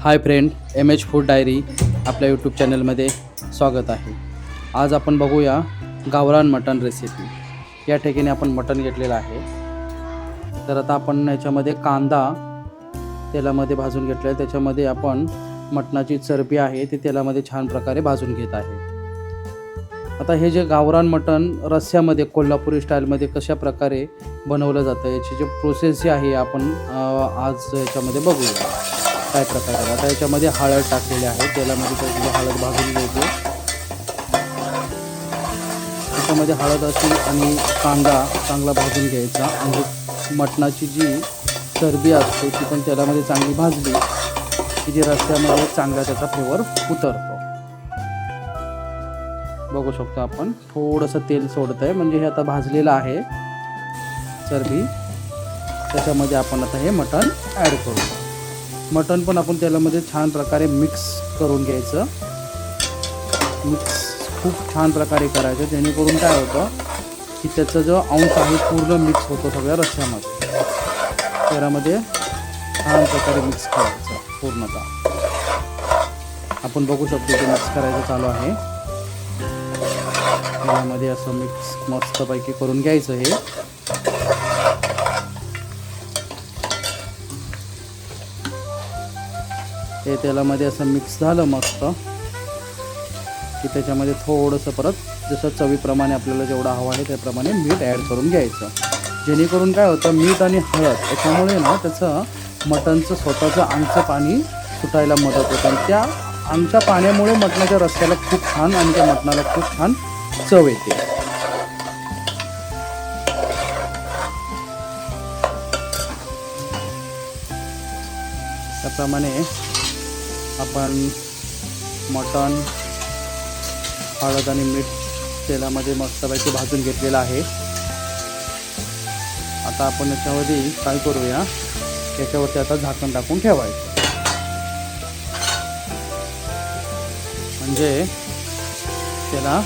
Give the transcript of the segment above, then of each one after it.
Hi friend M H food diary आपल्या YouTube चॅनलमध्ये स्वागत आहे. आज आपण बघूया गावरान मटण रेसिपी या ठिकाणी आपण मटण घेतलेलं आहे. तर आता आपण याच्यामध्ये कांदा तेलामध्ये भाजून घेतलं आहे त्याच्यामध्ये आपण मटणाची चरबी आहे ती तेलामध्ये छान प्रकारे भाजून घेत आहे. आता हे जे गावरान मटण रस्स्यामध्ये कोल्हापुरी स्टाईलमध्ये कशा प्रकारे बनवलं जातं याची जी प्रोसेस जी आहे आपण आज याच्यामध्ये बघूया. काय प्रकार आहे. आता याच्यामध्ये हळद टाकलेली आहे. तेलामध्ये त्याची हळद भाजून घ्यायची. त्याच्यामध्ये हळद असेल आणि कांदा चांगला भाजून घ्यायचा. आणि मटणाची जी चरबी असते ती पण तेलामध्ये चांगली भाजली की जी रस्त्यामध्ये चांगला त्याचा फ्लेवर उतरतो. बघू शकतो आपण. थोडंसं तेल सोडत आहे म्हणजे हे आता भाजलेलं आहे चरबी. त्याच्यामध्ये आपण आता हे मटण ॲड करू. मटण पण आपण तेलामध्ये छान प्रकारे मिक्स करून घ्यायचं. मिक्स खूप छान प्रकारे करायचं जेणेकरून काय होतं की त्याचा जो अंश आहे पूर्ण मिक्स होतो सगळ्या रस्स्यामध्ये त्यामध्ये छान प्रकारे मिक्स करायचं पूर्णतः. आपण बघू शकतो ते मिक्स करायचं चालू आहे. त्यामध्ये असं मिक्स मस्तपैकी करून घ्यायचं हे. हे तेलामध्ये असं मिक्स झालं मस्त की त्याच्यामध्ये थोडंसं परत जसं चवीप्रमाणे आपल्याला जेवढा हवं आहे त्याप्रमाणे मीठ ॲड करून घ्यायचं. जेणेकरून काय होतं मीठ आणि हळद त्याच्यामुळे ना त्याचं मटणचं स्वतःचं आमचं पाणी सुटायला मदत होतं. आणि त्या आमच्या पाण्यामुळे मटणाच्या रस्त्याला खूप छान आणि त्या मटणाला खूप छान चव येते. त्याप्रमाणे आपण मटण हळद आणि मीठ तेलामध्ये मस्तपैकी भाजून घेतलेलं आहे. आता आपण याच्यामध्ये काय करूया? याच्यावरती आता झाकण टाकून ठेवायचं. म्हणजे त्याला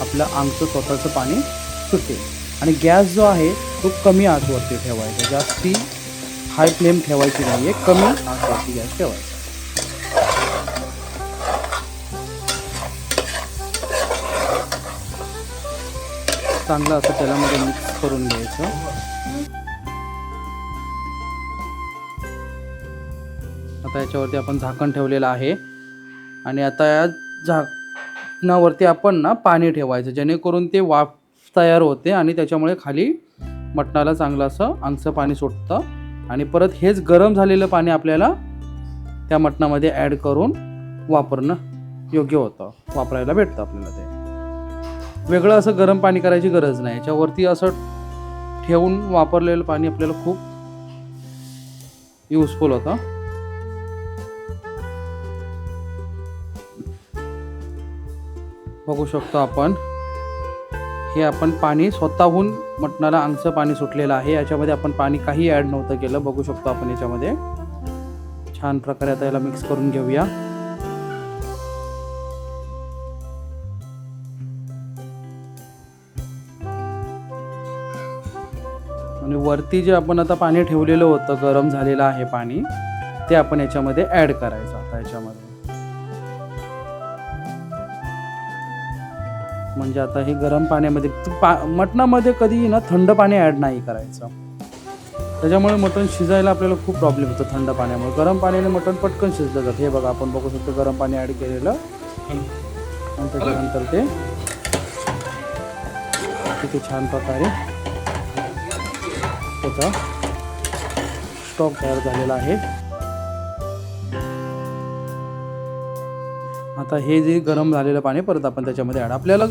आपलं आमचं स्वतःचं पाणी सुटेल. आणि गॅस जो आहे तो कमी आजवरती ठेवायचा. जास्ती हाय फ्लेम ठेवायची नाही आहे कमी आजवरती गॅस ठेवायचा. चांगलं असं तेलामध्ये मिक्स करून घ्यायचं. आता याच्यावरती आपण झाकण ठेवलेलं आहे. आणि आता या झाकणावरती आपण ना पाणी ठेवायचं जेणेकरून ते वाफ तयार होते आणि त्याच्यामुळे खाली मटणाला चांगलं असं अंगचं पाणी सुटतं. आणि परत हेच गरम झालेलं पाणी आपल्याला त्या मटणामध्ये ॲड करून वापरणं योग्य होतं वापरायला भेटतं आपल्याला ते. वेगळं असं गरम पाणी करायची गरज नाही. याच्यावरती असं ठेवून वापरलेलं पाणी आपल्याला खूप युजफुल होतं. बघू शकतो आपण. हे आपण पाणी स्वतःहून मटणाला अंगचं पाणी सुटलेलं आहे. याच्यामध्ये आपण पाणी काही ॲड नव्हतं केलं. बघू शकतो आपण याच्यामध्ये. छान प्रकारे आता याला मिक्स करून घेऊया. आणि वरती जे आपण आता पाणी ठेवलेलं होतं गरम झालेलं आहे पाणी ते आपण याच्यामध्ये ॲड करायचं आता याच्यामध्ये. म्हणजे आता हे गरम पाण्यामध्ये पा मटणामध्ये कधी ना थंड पाणी ॲड नाही करायचं. त्याच्यामुळे मटण शिजायला आपल्याला खूप प्रॉब्लेम होतो थंड पाण्यामुळे. गरम पाण्याने मटण पटकन शिजलं जातं. हे बघा आपण बघू शकतो गरम पाणी ॲड केलेलं. आणि त्याच्यानंतर ते किती छान प्रकारे त्याचा स्टॉक तयार झालेला आहे. आता हे जे गरम झालेलं पाणी परत आपण त्याच्यामध्ये ॲड आपल्याला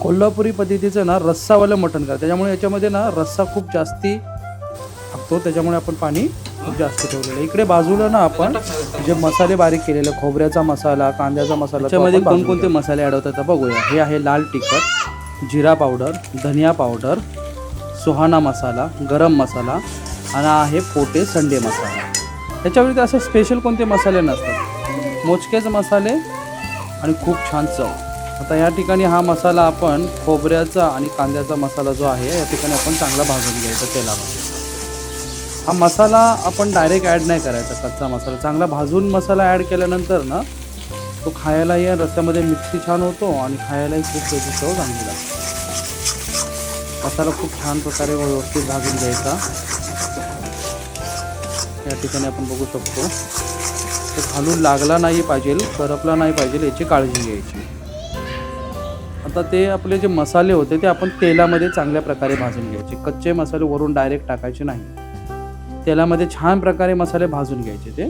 कोल्हापुरी पद्धतीचं ना रस्सावालं मटण करा त्याच्यामुळे याच्यामध्ये ना रस्सा खूप जास्ती टाकतो त्याच्यामुळे आपण पाणी खूप जास्त ठेवलेलं. इकडे बाजूला ना आपण जे मसाले बारीक केलेले खोबऱ्याचा मसाला कांद्याचा मसाला त्याच्यामध्ये कोणकोणते मसाले ॲड होतात बघूया. हे आहे लाल तिखट जिरा पावडर धनिया पावडर सुहाना मसाला गरम मसाला आणि आहे पोटे संडे मसाला. त्याच्यावरती असं स्पेशल कोणते मसाले नसतात. मोजकेच मसाले आणि खूप छान चव. आता या ठिकाणी हा मसाला आपण खोबऱ्याचा आणि कांद्याचा मसाला जो आहे या ठिकाणी आपण चांगला भाजून घ्यायचा तेलामध्ये. हा मसाला आपण डायरेक्ट ॲड नाही करायचा कच्चा मसाला. चांगला भाजून मसाला ॲड केल्यानंतर ना तो खायलाही रस्त्यामध्ये मिक्सी छान होतो आणि खायलाही खूप त्याची चव चांगली लागते. मसाला खूप छान प्रकारे व्यवस्थित भाजून घ्यायचा. या ठिकाणी आपण बघू शकतो. तो घालून लागला नाही पाहिजे करपला नाही पाहिजे याची काळजी घ्यायची. आता ते आपले जे मसाले होते ते आपण तेलामध्ये चांगल्या प्रकारे भाजून घ्यायचे. कच्चे मसाले वरून डायरेक्ट टाकायचे नाही. तेलामध्ये छान प्रकारे मसाले भाजून घ्यायचे ते.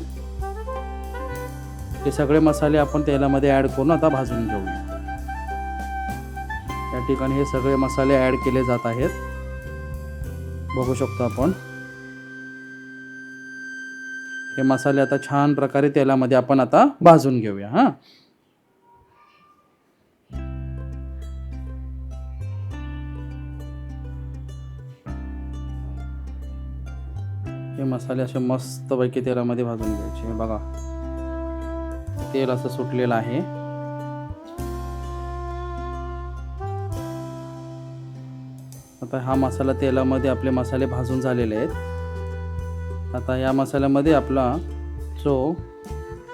ते सगळे मसाले आपण तेलामध्ये ॲड करून आता भाजून घेऊया. ठिकाणी हे सगळे मसाले ॲड केले जात आहेत. बघू शकतो आपण. हे मसाले आता छान प्रकारे तेलामध्ये आपण आता भाजून घेऊया हां. हे मसाले असे मस्तपैकी तेलामध्ये भाजून घ्यायचे. हे बघा. तेल असं सुटलेलं आहे. आता हा मसाला तेलामध्ये आपले मसाले भाजून झालेले आहेत. आता या मसाल्यामध्ये आपला जो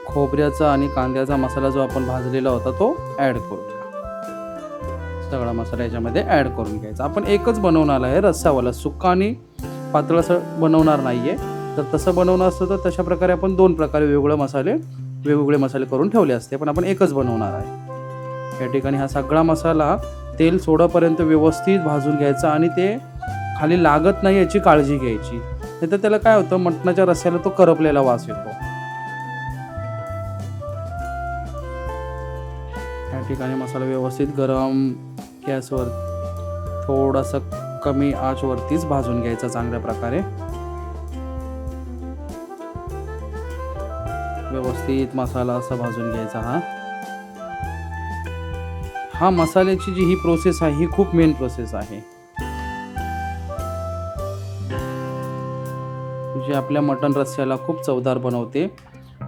खोबऱ्याचा आणि कांद्याचा मसाला जो आपण भाजलेला होता तो ॲड करूया. सगळा मसाला याच्यामध्ये ॲड करून घ्यायचा. आपण एकच बनवणार आहे रस्सावाला. सुक्का आणि पातळ असं बनवणार नाही आहे तर तसं बनवणं असतं तर तशा प्रकारे आपण दोन प्रकारे वेगवेगळे मसाले वेगवेगळे मसाले करून ठेवले असते. पण आपण एकच बनवणार आहे. या ठिकाणी हा सगळा मसाला तेल सोडापर्यंत व्यवस्थित भाजून घ्यायचं आणि ते खाली लागत नाही याची काळजी घ्यायची. नाही तर त्याला काय होतं मटणाच्या रस्स्याला तो करपलेला वास येतो. त्या ठिकाणी मसाला व्यवस्थित गरम गॅसवर थोडासा कमी आचवरतीच भाजून घ्यायचा चांगल्या प्रकारे. व्यवस्थित मसाला असा भाजून घ्यायचा हा. हा मसाल्याची जी ही प्रोसेस आहे ही खूप मेन प्रोसेस आहे. जी आपल्या मटण रस्स्याला खूप चवदार बनवते.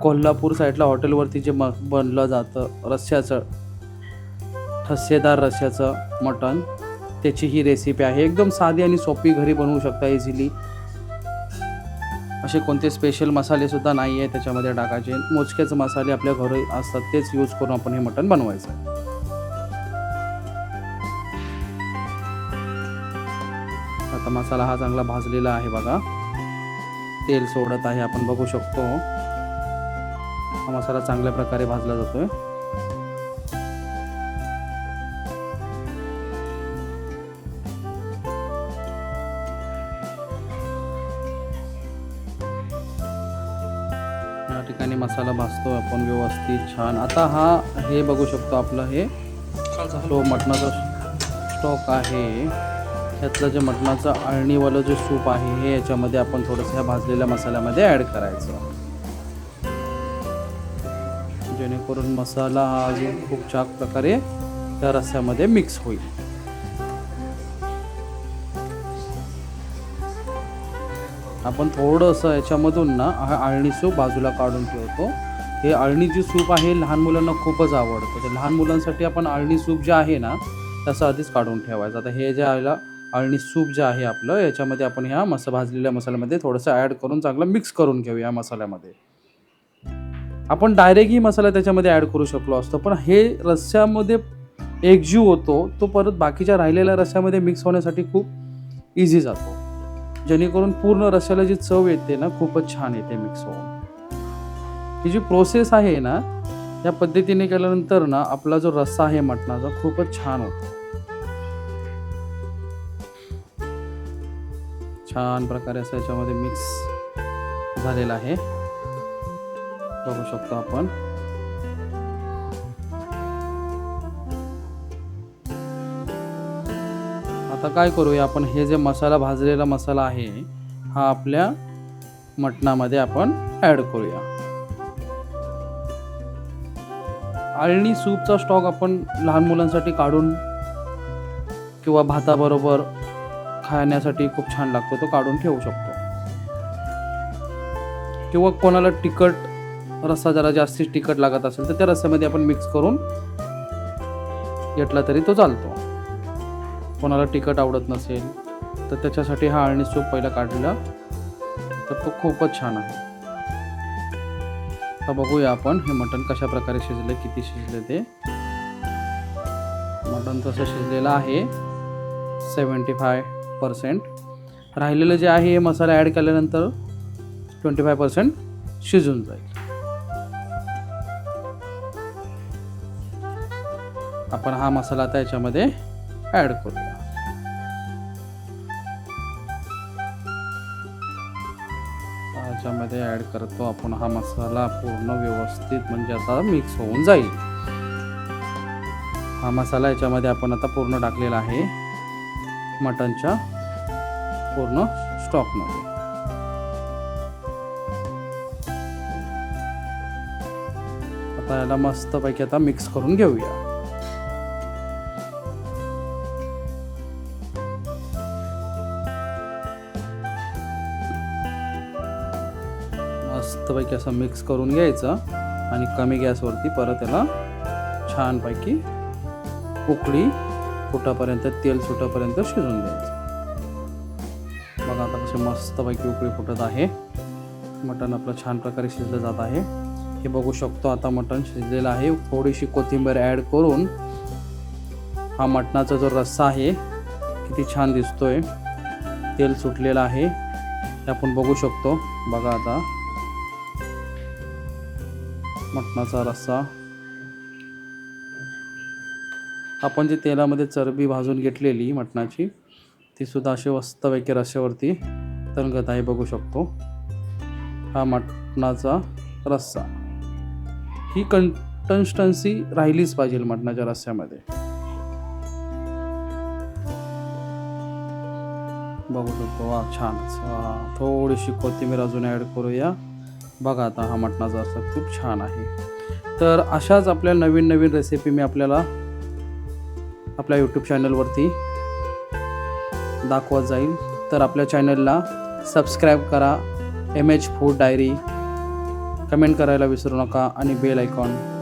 कोल्हापूर साईडला हॉटेलवरती जे म बनलं जातं रस्स्याचं ठस्सेदार रस्स्याचं मटण त्याची ही रेसिपी आहे. एकदम साधी आणि सोपी घरी बनवू शकता इझिली असे कोणते स्पेशल मसालेसुद्धा नाही आहे त्याच्यामध्ये टाकायचे. मोजकेच मसाले आपल्या घरी असतात तेच यूज करून आपण हे मटण बनवायचं. आता मसाला हा चांगला भाजलेला आहे बघा. तेल सोडत आहे आपण बघू शकतो. हा मसाला चांगल्या प्रकारे भाजला जातोय. या ठिकाणी मसाला भाजतो आपण व्यवस्थित छान. आता हा हे बघू शकतो आपलं हे. जो मटणाचा स्टॉक आहे. ह्यातलं जे मटणाचं अळणीवालं जे सूप आहे हे याच्यामध्ये आपण थोडंसं ह्या भाजलेल्या मसाल्यामध्ये ॲड करायचं. जेणेकरून मसाला हा अजून खूप छान प्रकारे त्या रस्स्यामध्ये मिक्स होईल. आपण थोडंसं याच्यामधून ना हा आळणी सूप बाजूला काढून ठेवतो. हे आळणी जी सूप आहे लहान मुलांना खूपच आवडतं. तर लहान मुलांसाठी आपण आळणी सूप जे आहे ना तसं आधीच काढून ठेवायचं. आता हे जे आयला आणि सूप जे आहे आपलं याच्यामध्ये आपण ह्या मसा भाजलेल्या मसाल्यामध्ये थोडंसं ॲड करून चांगलं मिक्स करून घेऊ या मसाल्यामध्ये. आपण डायरेक्ट ही मसाला त्याच्यामध्ये ॲड करू शकलो असतो पण हे रस्स्यामध्ये एकजीव होतो तो परत बाकीच्या राहिलेल्या रस्स्यामध्ये मिक्स होण्यासाठी खूप इझी जातो. जेणेकरून पूर्ण रस्स्याला जी चव येते ना खूपच छान येते मिक्स होऊन. ही जी प्रोसेस आहे ना या पद्धतीने केल्यानंतर ना आपला जो रस्सा आहे मटणाचा खूपच छान होतो. छान प्रकारे असं याच्यामध्ये मिक्स झालेला आहे. बघू शकतो आपण. आता काय करूया आपण? हे जे मसाला भाजलेला मसाला आहे हा आपल्या मटणामध्ये आपण ॲड करूया. आळणी सूपचा स्टॉक आपण लहान मुलांसाठी काढून किंवा भाताबरोबर खाण्यासाठी खूप छान लागतो तो काढून ठेवू शकतो. किंवा कोणाला तिखट रस्सा जरा जास्तीच तिखट लागत असेल तर त्या रस्स्यामध्ये आपण मिक्स करून घेतला तरी तो चालतो. कोणाला तिखट आवडत नसेल तर त्याच्यासाठी हा आळणी सूप पहिला काढलेला तर तो खूपच छान आहे. आता बघूया आपण हे मटण कशा प्रकारे शिजले किती शिजले ते. मटण तसं शिजलेलं आहे. सेवन्टी फाय पर्सेंट राहिलेलं जे आहे हे मसाला ॲड केल्यानंतर ट्वेंटी फाय पर्सेंट शिजून जाईल. आपण हा मसाला आता याच्यामध्ये ॲड करूया. याच्यामध्ये ॲड करतो आपण हा मसाला पूर्ण व्यवस्थित म्हणजे आता मिक्स होऊन जाईल. हा मसाला याच्यामध्ये आपण आता पूर्ण टाकलेला आहे. मटनच्या पूर्ण स्टॉकमध्ये. आता याला मस्तपैकी आता मिक्स करून घेऊया. मस्तपैकी असं मिक्स करून घ्यायचं आणि कमी गॅसवरती परत याला छानपैकी उकळी फुटापर्यंत तेल सुटापर्यंत शिजून द्यायचं. बघा आता कसे मस्तपैकी उकळी फुटत आहे. मटण आपलं छान प्रकारे शिजलं जात आहे. हे बघू शकतो आता मटण शिजलेलं आहे. थोडीशी कोथिंबीर ॲड करून हा मटणाचा जो रस्सा आहे किती छान दिसतोय. तेल सुटलेलं आहे. हे आपण बघू शकतो. बघा आता. मटणाचा रस्सा आपण जी तेलामध्ये चरबी भाजून घेतलेली मटणाची ती सुद्धा अशी वस्तवैकी रश्श्यावरती तरंगत आहे बघू शकतो. हा मटणाचा रस्सा. ही कंटन्स्टन्सी राहिलीच पाहिजे मटणाच्या रस्स्यामध्ये. बघू शकतो. वा छान. वा थोडीशी कोथिंबीर अजून ॲड करूया. बघा आता हा मटणाचा रस्सा खूप छान आहे. तर अशाच आपल्या नवीन नवीन रेसिपी मी आपल्याला आपल्या यूट्यूब चॅनलवरती दाखवत जाईल. तर आपल्या चॅनलला सबस्क्राईब करा. M H food diary comment करायला विसरू नका. आणि बेल आयकॉन